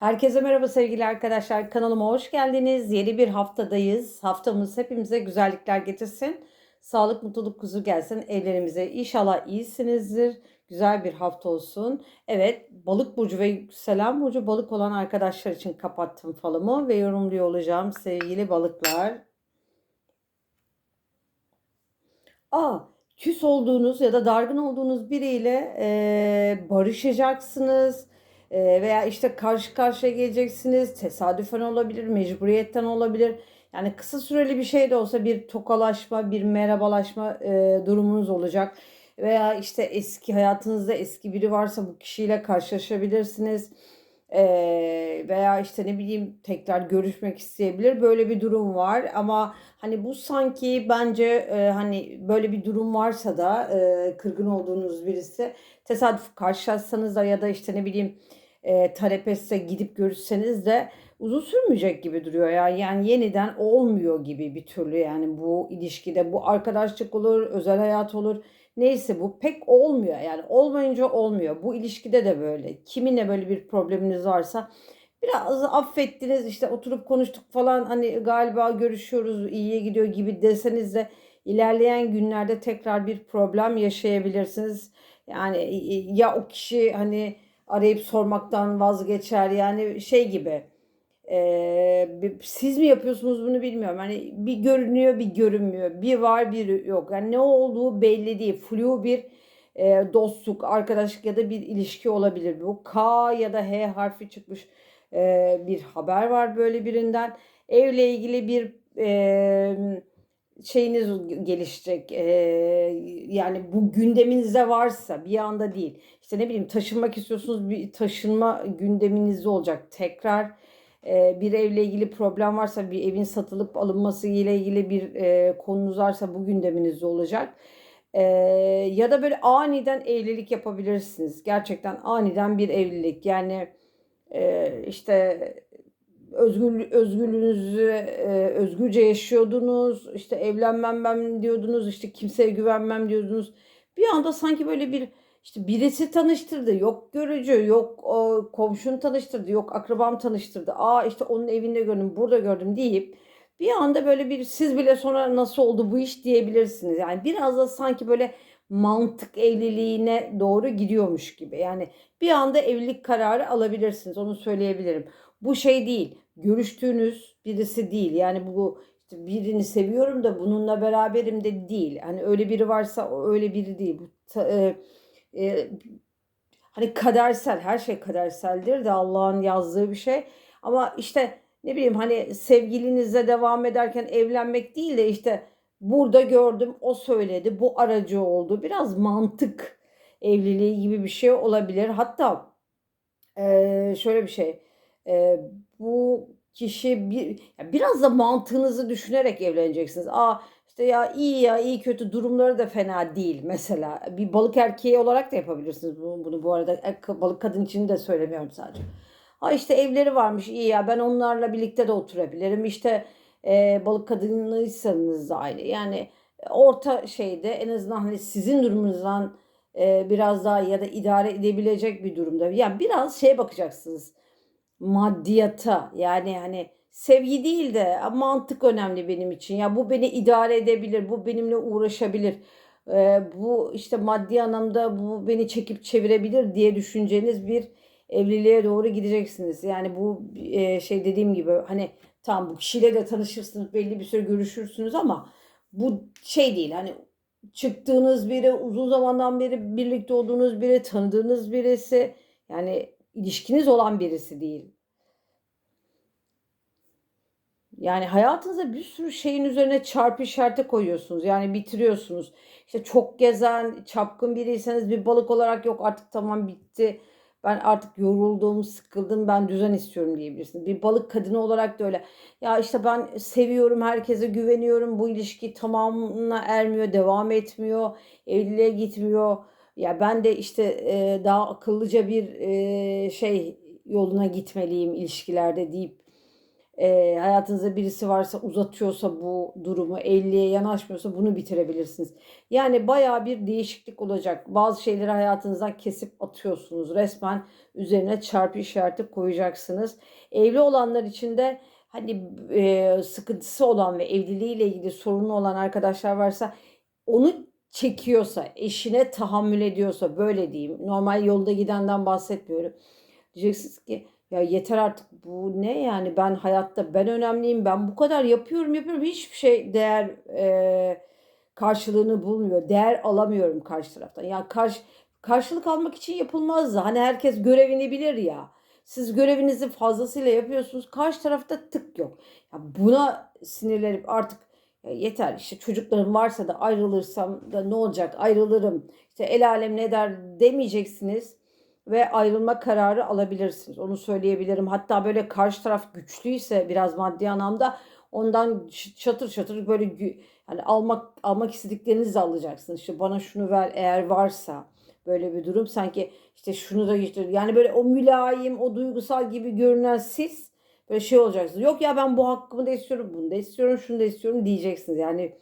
Herkese merhaba sevgili arkadaşlar. Kanalıma hoş geldiniz. Yeni bir haftadayız. Haftamız hepimize güzellikler getirsin. Sağlık, mutluluk, huzur gelsin evlerimize. İnşallah iyisinizdir. Güzel bir hafta olsun. Evet, balık burcu ve yükselen burcu balık olan arkadaşlar için kapattım falımı ve yorumluyor olacağım sevgili balıklar. Aa, küs olduğunuz ya da dargın olduğunuz biriyle eee, barışacaksınız Eee, veya işte karşı karşıya geleceksiniz. Tesadüfen olabilir, mecburiyetten olabilir. Yani kısa süreli bir şey de olsa bir tokalaşma, bir merhabalaşma eee, durumunuz olacak. Veya işte eski hayatınızda eski biri varsa bu kişiyle karşılaşabilirsiniz. Eee, veya işte ne bileyim tekrar görüşmek isteyebilir. Böyle bir durum var ama hani bu sanki bence e, hani böyle bir durum varsa da e, kırgın olduğunuz birisi tesadüf karşılaşsanız da ya da işte ne bileyim e, talep gidip görüşseniz de uzun sürmeyecek gibi duruyor ya. Yani yeniden olmuyor gibi bir türlü yani bu ilişkide bu arkadaşlık olur, özel hayat olur. Neyse bu pek olmuyor yani olmayınca olmuyor. Bu ilişkide de böyle. Kiminle böyle bir probleminiz varsa biraz affettiniz işte oturup konuştuk falan hani galiba görüşüyoruz iyiye gidiyor gibi deseniz de ilerleyen günlerde tekrar bir problem yaşayabilirsiniz. Yani ya o kişi hani arayıp sormaktan vazgeçer yani şey gibi bir- siz mi yapıyorsunuz bunu bilmiyorum. Hani bir görünüyor bir görünmüyor. Bir var bir yok. Yani ne olduğu belli değil. Flu bir e, dostluk, arkadaşlık ya da bir ilişki olabilir. Bu K ya da H harfi çıkmış e, bir haber var böyle birinden. Evle ilgili bir e, şeyiniz gelişecek. E, yani bu gündeminizde varsa bir anda değil. İşte ne bileyim taşınmak istiyorsunuz bir taşınma gündeminizde olacak. Tekrar e, bir evle ilgili problem varsa bir evin satılıp alınması ile ilgili bir e, konunuz varsa bu gündeminizde olacak. E, ya da böyle aniden evlilik yapabilirsiniz. Gerçekten aniden bir evlilik. Yani işte özgür, özgürlüğünüzü e, özgürce yaşıyordunuz. İşte evlenmem ben diyordunuz. işte kimseye güvenmem diyordunuz. Bir anda sanki böyle bir işte birisi tanıştırdı. Yok görücü, yok o, komşun tanıştırdı, yok akrabam tanıştırdı. Aa işte onun evinde gördüm, burada gördüm deyip bir anda böyle bir siz bile sonra nasıl oldu bu iş diyebilirsiniz. Yani biraz da sanki böyle mantık evliliğine doğru gidiyormuş gibi. Yani bir anda evlilik kararı alabilirsiniz. Onu söyleyebilirim. Bu şey değil. Görüştüğünüz birisi değil. Yani bu işte birini seviyorum da bununla beraberim de değil. Hani öyle biri varsa öyle biri değil. Bu ta- e, e, hani kadersel her şey kaderseldir de Allah'ın yazdığı bir şey. Ama işte ne bileyim hani sevgilinizle devam ederken evlenmek değil de işte burada gördüm o söyledi bu aracı oldu. Biraz mantık evliliği gibi bir şey olabilir. Hatta e, şöyle bir şey e, bu kişi bir biraz da mantığınızı düşünerek evleneceksiniz. Aa işte ya iyi ya iyi kötü durumları da fena değil mesela. Bir balık erkeği olarak da yapabilirsiniz bunu, bunu bu arada E, balık kadın için de söylemiyorum sadece. Ha işte evleri varmış iyi ya ben onlarla birlikte de oturabilirim. İşte e, balık kadınıysanız da aynı. Yani orta şeyde en azından hani sizin durumunuzdan e, biraz daha ya da idare edebilecek bir durumda. Yani biraz şeye bakacaksınız maddiyata yani hani sevgi değil de mantık önemli benim için. Ya bu beni idare edebilir, bu benimle uğraşabilir. Ee, bu işte maddi anlamda bu beni çekip çevirebilir diye düşüneceğiniz bir evliliğe doğru gideceksiniz. Yani bu e, şey dediğim gibi hani tam bu kişiyle de tanışırsınız, belli bir süre görüşürsünüz ama bu şey değil. Hani çıktığınız biri, uzun zamandan beri birlikte olduğunuz biri, tanıdığınız birisi yani ilişkiniz olan birisi değil. Yani hayatınızda bir sürü şeyin üzerine çarpı işareti koyuyorsunuz. Yani bitiriyorsunuz. İşte çok gezen, çapkın biriyseniz bir balık olarak yok artık tamam bitti. Ben artık yoruldum, sıkıldım, ben düzen istiyorum diyebilirsiniz. Bir balık kadını olarak da öyle. Ya işte ben seviyorum, herkese güveniyorum. Bu ilişki tamamına ermiyor, devam etmiyor, evliliğe gitmiyor. Ya ben de işte e, daha akıllıca bir e, şey yoluna gitmeliyim ilişkilerde deyip e, hayatınızda birisi varsa uzatıyorsa bu durumu 50'ye yanaşmıyorsa bunu bitirebilirsiniz. Yani baya bir değişiklik olacak. Bazı şeyleri hayatınızdan kesip atıyorsunuz. Resmen üzerine çarpı işareti koyacaksınız. Evli olanlar için de hani e, sıkıntısı olan ve evliliğiyle ilgili sorunu olan arkadaşlar varsa onu çekiyorsa, eşine tahammül ediyorsa böyle diyeyim. Normal yolda gidenden bahsetmiyorum. Diyeceksiniz ki ya yeter artık bu ne yani ben hayatta ben önemliyim ben bu kadar yapıyorum yapıyorum hiçbir şey değer e, karşılığını bulmuyor. Değer alamıyorum karşı taraftan. Yani karşı, karşılık almak için yapılmaz hani herkes görevini bilir ya. Siz görevinizi fazlasıyla yapıyorsunuz. Karşı tarafta tık yok. Ya buna sinirlenip artık ya yeter işte çocuklarım varsa da ayrılırsam da ne olacak ayrılırım. İşte el alem ne der demeyeceksiniz ve ayrılma kararı alabilirsiniz. Onu söyleyebilirim. Hatta böyle karşı taraf güçlüyse biraz maddi anlamda ondan çatır çatır böyle yani almak almak istediklerinizi alacaksınız. İşte bana şunu ver eğer varsa böyle bir durum sanki işte şunu da getir. Yani böyle o mülayim, o duygusal gibi görünen siz böyle şey olacaksınız. Yok ya ben bu hakkımı da istiyorum, bunu da istiyorum, şunu da istiyorum diyeceksiniz. Yani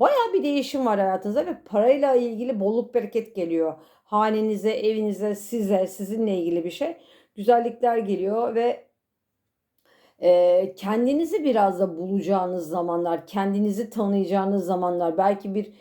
bayağı bir değişim var hayatınızda ve parayla ilgili bolluk bereket geliyor. Hanenize, evinize, size, sizinle ilgili bir şey. Güzellikler geliyor ve e, kendinizi biraz da bulacağınız zamanlar, kendinizi tanıyacağınız zamanlar, belki bir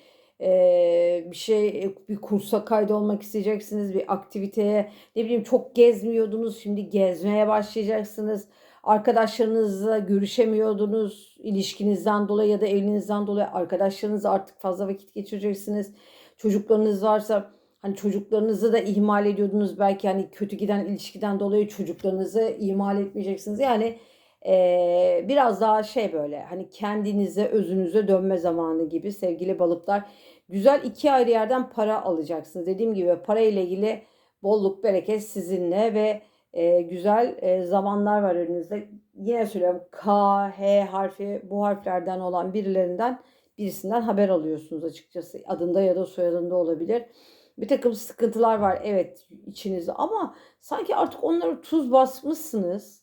e, bir şey bir kursa kaydolmak isteyeceksiniz, bir aktiviteye ne bileyim çok gezmiyordunuz, şimdi gezmeye başlayacaksınız. Arkadaşlarınızla görüşemiyordunuz ilişkinizden dolayı ya da evliliğinizden dolayı arkadaşlarınızla artık fazla vakit geçireceksiniz. Çocuklarınız varsa hani çocuklarınızı da ihmal ediyordunuz belki hani kötü giden ilişkiden dolayı çocuklarınızı ihmal etmeyeceksiniz. Yani e, biraz daha şey böyle hani kendinize özünüze dönme zamanı gibi sevgili balıklar. Güzel iki ayrı yerden para alacaksınız. Dediğim gibi para ile ilgili bolluk bereket sizinle ve e, güzel e, zamanlar var önünüzde. Yine söylüyorum K, H harfi bu harflerden olan birilerinden birisinden haber alıyorsunuz açıkçası. Adında ya da soyadında olabilir. Bir takım sıkıntılar var evet içinizde ama sanki artık onları tuz basmışsınız.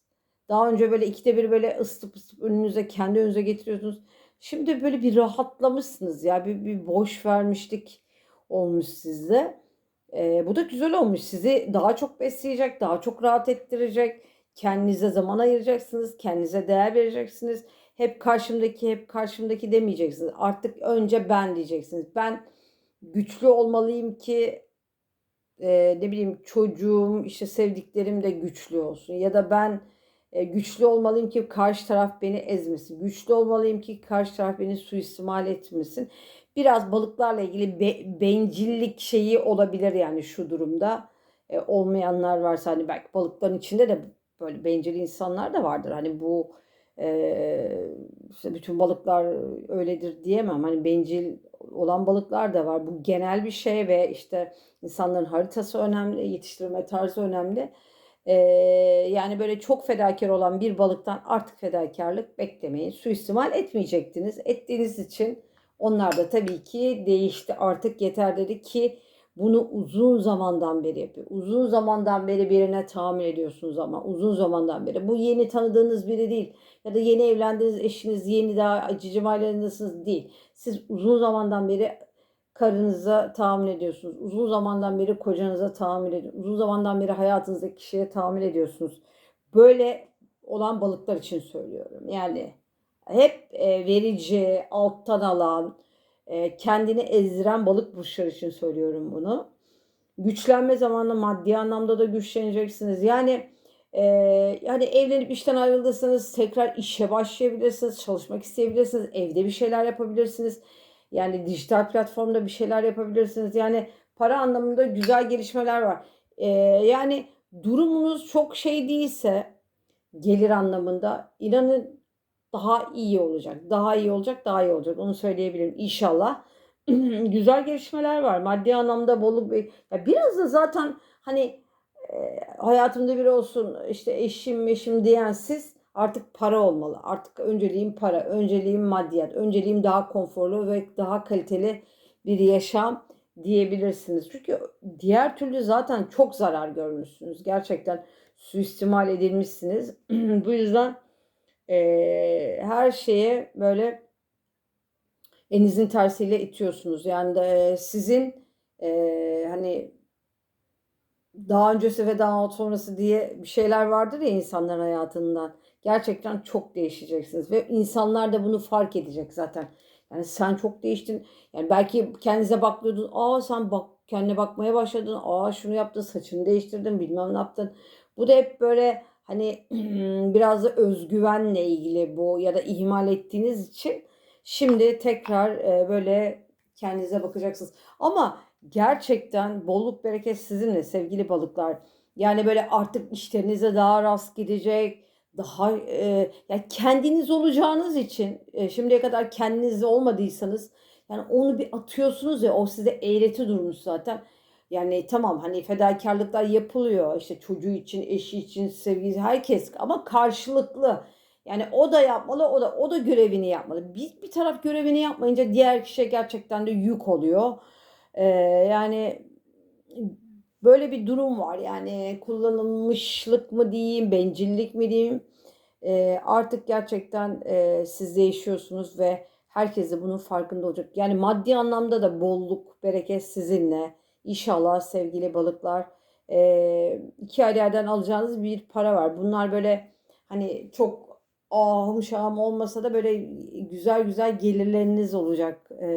Daha önce böyle ikide bir böyle ısıtıp ısıtıp önünüze kendi önünüze getiriyorsunuz. Şimdi böyle bir rahatlamışsınız ya bir, bir boş vermişlik olmuş sizde. Ee, bu da güzel olmuş. Sizi daha çok besleyecek, daha çok rahat ettirecek. Kendinize zaman ayıracaksınız, kendinize değer vereceksiniz. Hep karşımdaki, hep karşımdaki demeyeceksiniz. Artık önce ben diyeceksiniz. Ben güçlü olmalıyım ki e, ne bileyim çocuğum, işte sevdiklerim de güçlü olsun. Ya da ben e, güçlü olmalıyım ki karşı taraf beni ezmesin. Güçlü olmalıyım ki karşı taraf beni suistimal etmesin. Biraz balıklarla ilgili be, bencillik şeyi olabilir yani şu durumda. E, olmayanlar varsa hani belki balıkların içinde de böyle bencil insanlar da vardır. Hani bu işte bütün balıklar öyledir diyemem. Hani bencil olan balıklar da var. Bu genel bir şey ve işte insanların haritası önemli, yetiştirme tarzı önemli. Yani böyle çok fedakar olan bir balıktan artık fedakarlık beklemeyin. Suistimal etmeyecektiniz. Ettiğiniz için onlar da tabii ki değişti. Artık yeter dedi ki bunu uzun zamandan beri yapıyor. Uzun zamandan beri birine tahammül ediyorsunuz ama uzun zamandan beri. Bu yeni tanıdığınız biri değil. Ya da yeni evlendiğiniz eşiniz, yeni daha cicim ailenizsiniz değil. Siz uzun zamandan beri karınıza tahammül ediyorsunuz. Uzun zamandan beri kocanıza tahammül ediyorsunuz. Uzun zamandan beri hayatınızdaki kişiye tahammül ediyorsunuz. Böyle olan balıklar için söylüyorum. Yani hep e, verici, alttan alan, e, kendini ezdiren balık burçlar için söylüyorum bunu. Güçlenme zamanında maddi anlamda da güçleneceksiniz. Yani e, yani evlenip işten ayrıldıysanız tekrar işe başlayabilirsiniz, çalışmak isteyebilirsiniz, evde bir şeyler yapabilirsiniz. Yani dijital platformda bir şeyler yapabilirsiniz. Yani para anlamında güzel gelişmeler var. E, yani durumunuz çok şey değilse gelir anlamında inanın daha iyi olacak. Daha iyi olacak, daha iyi olacak. Onu söyleyebilirim inşallah. Güzel gelişmeler var. Maddi anlamda bolluk bir ya biraz da zaten hani e, hayatımda biri olsun işte eşim meşim diyen siz artık para olmalı. Artık önceliğim para, önceliğim maddiyat, önceliğim daha konforlu ve daha kaliteli bir yaşam diyebilirsiniz. Çünkü diğer türlü zaten çok zarar görmüşsünüz. Gerçekten suistimal edilmişsiniz. Bu yüzden Eee, her şeye böyle elinizin tersiyle itiyorsunuz. Yani de, sizin eee, hani daha öncesi ve daha sonrası diye bir şeyler vardır ya insanların hayatından. Gerçekten çok değişeceksiniz ve insanlar da bunu fark edecek zaten. Yani sen çok değiştin. Yani belki kendinize bakıyordun. Aa sen bak kendine bakmaya başladın. Aa şunu yaptın, saçını değiştirdin, bilmem ne yaptın. Bu da hep böyle hani biraz da özgüvenle ilgili bu ya da ihmal ettiğiniz için şimdi tekrar e, böyle kendinize bakacaksınız. Ama gerçekten bolluk bereket sizinle sevgili balıklar. Yani böyle artık işlerinize daha rast gidecek. Daha e, yani kendiniz olacağınız için e, şimdiye kadar kendiniz olmadıysanız yani onu bir atıyorsunuz ya o size eğreti durmuş zaten. Yani tamam hani fedakarlıklar yapılıyor işte çocuğu için, eşi için, sevgisi herkes ama karşılıklı. Yani o da yapmalı, o da o da görevini yapmalı. Bir, bir taraf görevini yapmayınca diğer kişiye gerçekten de yük oluyor. Ee, yani böyle bir durum var. Yani kullanılmışlık mı diyeyim, bencillik mi diyeyim. Ee, artık gerçekten e, siz değişiyorsunuz ve herkes de bunun farkında olacak. Yani maddi anlamda da bolluk, bereket sizinle. İnşallah sevgili balıklar e, iki yerden alacağınız bir para var. Bunlar böyle hani çok ahım şahım olmasa da böyle güzel güzel gelirleriniz olacak e,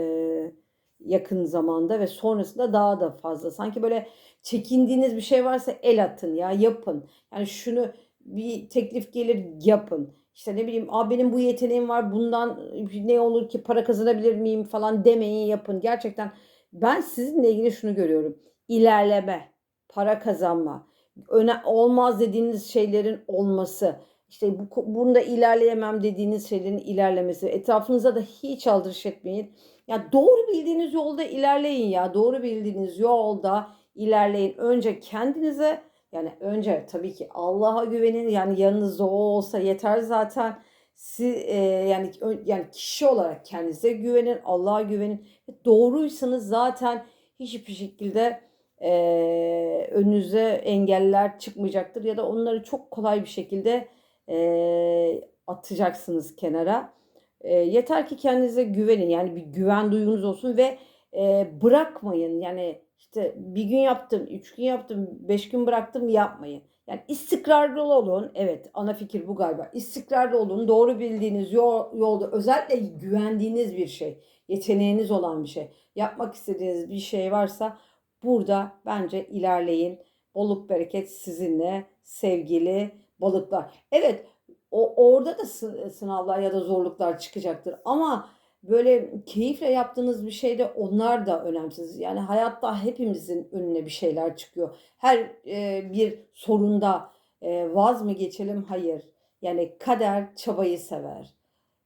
yakın zamanda ve sonrasında daha da fazla. Sanki böyle çekindiğiniz bir şey varsa el atın ya yapın. Yani şunu bir teklif gelir yapın. İşte ne bileyim Aa, benim bu yeteneğim var bundan ne olur ki para kazanabilir miyim falan demeyin yapın. Gerçekten ben sizinle ilgili şunu görüyorum. İlerleme, para kazanma, öne, olmaz dediğiniz şeylerin olması, işte bu, bunda ilerleyemem dediğiniz şeylerin ilerlemesi. Etrafınıza da hiç aldırış etmeyin. Ya doğru bildiğiniz yolda ilerleyin ya. Doğru bildiğiniz yolda ilerleyin. Önce kendinize yani önce tabii ki Allah'a güvenin. Yani yanınızda o olsa yeter zaten. Siz, e, yani yani kişi olarak kendinize güvenin, Allah'a güvenin. Doğruysanız zaten hiçbir şekilde e, önünüze engeller çıkmayacaktır ya da onları çok kolay bir şekilde e, atacaksınız kenara. E, yeter ki kendinize güvenin. Yani bir güven duygunuz olsun ve e, bırakmayın. Yani işte bir gün yaptım, üç gün yaptım, beş gün bıraktım yapmayın. Yani istikrarlı olun. Evet ana fikir bu galiba. İstikrarlı olun. Doğru bildiğiniz yol, yolda özellikle güvendiğiniz bir şey. Yeteneğiniz olan bir şey. Yapmak istediğiniz bir şey varsa burada bence ilerleyin. Bolluk bereket sizinle sevgili balıklar. Evet o orada da sınavlar ya da zorluklar çıkacaktır ama böyle keyifle yaptığınız bir şeyde onlar da önemsiz. Yani hayatta hepimizin önüne bir şeyler çıkıyor. Her e, bir sorunda e, vaz mı geçelim? Hayır. Yani kader çabayı sever.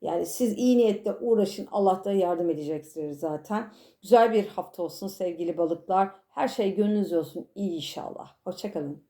Yani siz iyi niyetle uğraşın. Allah da yardım edecektir zaten. Güzel bir hafta olsun sevgili balıklar. Her şey gönlünüzce olsun inşallah. Hoşçakalın.